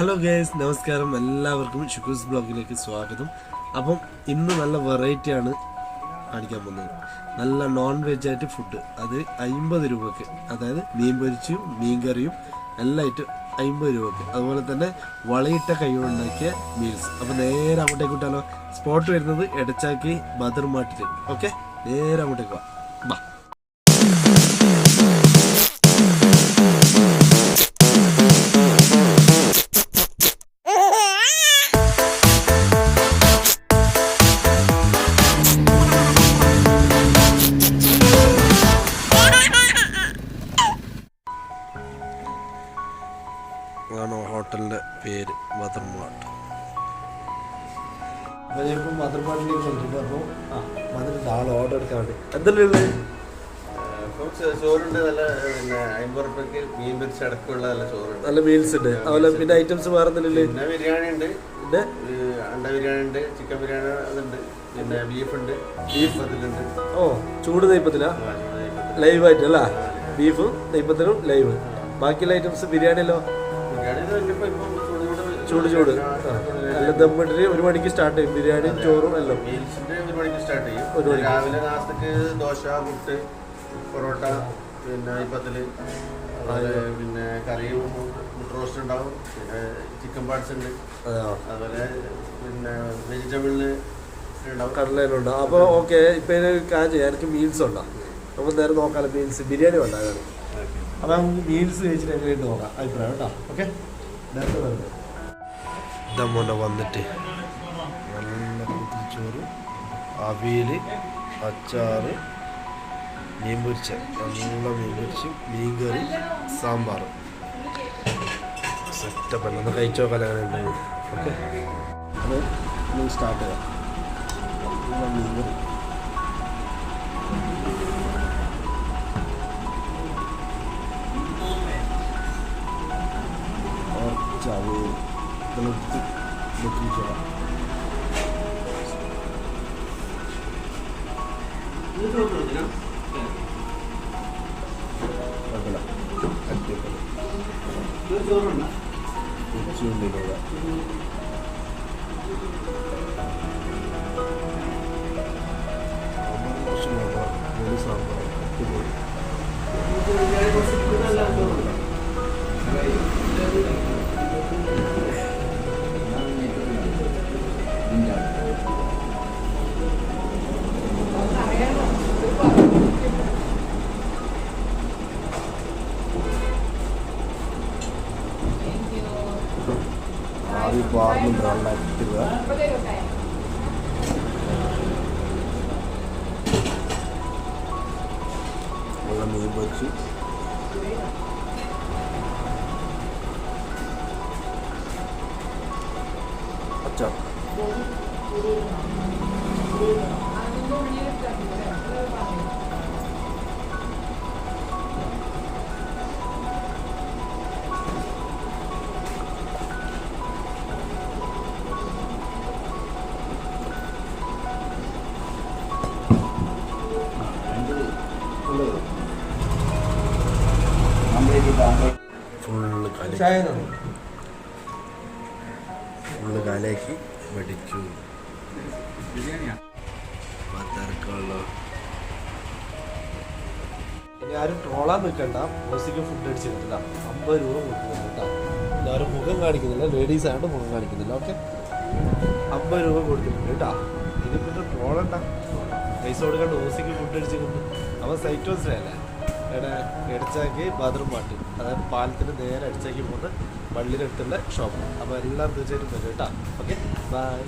Hello guys നമസ്കാരം. എല്ലാവർക്കും ഷുക്കൂസ് ബ്ലോഗിലേക്ക് സ്വാഗതം. അപ്പം ഇന്ന് നല്ല വെറൈറ്റിയാണ് കാണിക്കാൻ പോകുന്നത്. നല്ല നോൺ വെജ് ആയിട്ട് ഫുഡ് അത് അമ്പത് രൂപക്ക്. അതായത് മീൻ പൊരിച്ചും മീൻ കറിയും എല്ലാം ആയിട്ട് അമ്പത് രൂപക്ക്. അതുപോലെ തന്നെ വളയിട്ട കൈ ഉണ്ടാക്കിയ മീൽസ് അപ്പം നേരെ അങ്ങോട്ടേക്ക് വിട്ടാലോ? സ്പോട്ട് വരുന്നത് എടച്ചാക്കി ബദർ മാട്ടിൽ ഓക്കെ നേരെ അങ്ങോട്ടേക്ക് വാ. ഹോട്ടലിന്റെ പേര് മദർ മാട്ട് ഞാനിപ്പോൾ അപ്പോൾ ആൾ ഓർഡർ എടുക്കാൻ വേണ്ടി. എന്തെല്ലാം ഉള്ളത്? ഇപ്പം ചോ- ചോറുണ്ട് നല്ല പിന്നെ അമ്പത് റുപ്യക്ക് മീൻ പൊരിച്ച് അടക്കമുള്ള നല്ല ചോറുണ്ട്. നല്ല മീൽസ് ഉണ്ട്. അതുപോലെ പിന്നെ ഐറ്റംസ് വേറെ പിന്നെ ബിരിയാണി ഉണ്ട്. പിന്നെ അണ്ട ബിരിയാണി ഉണ്ട് ചിക്കൻ ബിരിയാണി അതുണ്ട്. പിന്നെ ബീഫ് ഉണ്ട്. ബീഫ് അതിലുണ്ട്. ഓ ചൂട് നെയ്പ്പത്തിലാ ലൈവ് ആയിട്ട് അല്ല ബീഫും നെയ്പ്പത്തിനും ലൈവ് ബാക്കിയുള്ള ഐറ്റംസ് ബിരിയാണിയല്ലോ ചൂട് ചൂട്. നല്ല ദം ദമ്മിട്ടിട്ട് ഒരു മണിക്ക് സ്റ്റാർട്ട് ചെയ്യും. ബിരിയാണിയും ചോറും എല്ലാം. മീൽസിന്റെ ഒരു മണിക്ക് സ്റ്റാർട്ട് ചെയ്യും. ഒരു മണി രാവിലെ നാസ്തക്ക് ദോശ പുട്ട് പൊറോട്ട പിന്നെ ഇപ്പത്തിൽ പിന്നെ കറിയും മുട്ട റോസ്റ്റ് ഉണ്ടാവും. പിന്നെ ചിക്കൻ പാർട്സ് ഉണ്ട്. അതുപോലെ പിന്നെ വെജിറ്റബിളിൽ ഉണ്ടാവും. കടലയിലുണ്ട് അപ്പോൾ ഓക്കെ ഇപ്പം കാര്യം ചെയ്യാം എനിക്ക് മീൽസ് ഉണ്ടോ? നമുക്ക് നേരെ നോക്കാമല്ലോ മീൽസ് ബിരിയാണി ഉണ്ടാകാണ് അപ്പോൾ നമുക്ക് മീൽസ് കഴിച്ചിട്ട് എങ്ങനെയുണ്ട് നോക്കാം. അഭിപ്രായം കേട്ടോ. ഓക്കെ ഇതമ്മോണ്ട വന്നിട്ട്. നല്ല കുത്തിച്ചോറ് അവിയൽ അച്ചാറ് മീൻ പൊരിച്ച നല്ല മീൻ പൊരിച്ച് മീൻ കറി സാമ്പാർ സെറ്റപ്പ് ഒന്ന് കഴിച്ചോ കല്യാണം ഉണ്ടായി ഓക്കെ അത് സ്റ്റാർട്ട് ചെയ്യാം. മീൻ കറി the look, the look each other. どうぞどうぞどうぞどうぞど ആദ്യം പാർന്നുണ്ട് വെള്ളം അറ്റിടുക വെള്ളം മീൻ പൊരിച്ച്. കല ഫുള്ള് കലക്കി പത്തരക്കുള്ള. ഇനി ആരും ട്രോളാൻ നിൽക്കണ്ട. ഓസിക്ക് ഫുഡ് അടിച്ചിട്ടില്ല അമ്പത് രൂപ കൊടുക്കുന്നുണ്ട് കേട്ടോ. എല്ലാവരും മുഖം കാണിക്കുന്നില്ല. ലേഡീസ് ആയിട്ട് മുഖം കാണിക്കുന്നില്ല. ഓക്കെ അമ്പത് രൂപ കൊടുത്തിട്ടുണ്ട് കേട്ടോ. ഇനി പിന്നെ ട്രോളണ്ട പൈസ കൊടുക്കാണ്ട് ഓസിക്ക് ഫുഡ് അടിച്ചിട്ടുണ്ട് അവൻ സൈറ്റ് മനസ്സിലായല്ലേ ഇവിടെ എടച്ചാക്കി ബാത്റൂം പാട്ട്. അതായത് പാലത്തിന് നേരെ അടിച്ചാക്കി പോകുന്ന വള്ളിയിലെടുത്തുള്ള ഷോപ്പ് അപ്പോൾ എല്ലാവരും തീർച്ചയായിട്ടും വരും കേട്ടോ. Okay bye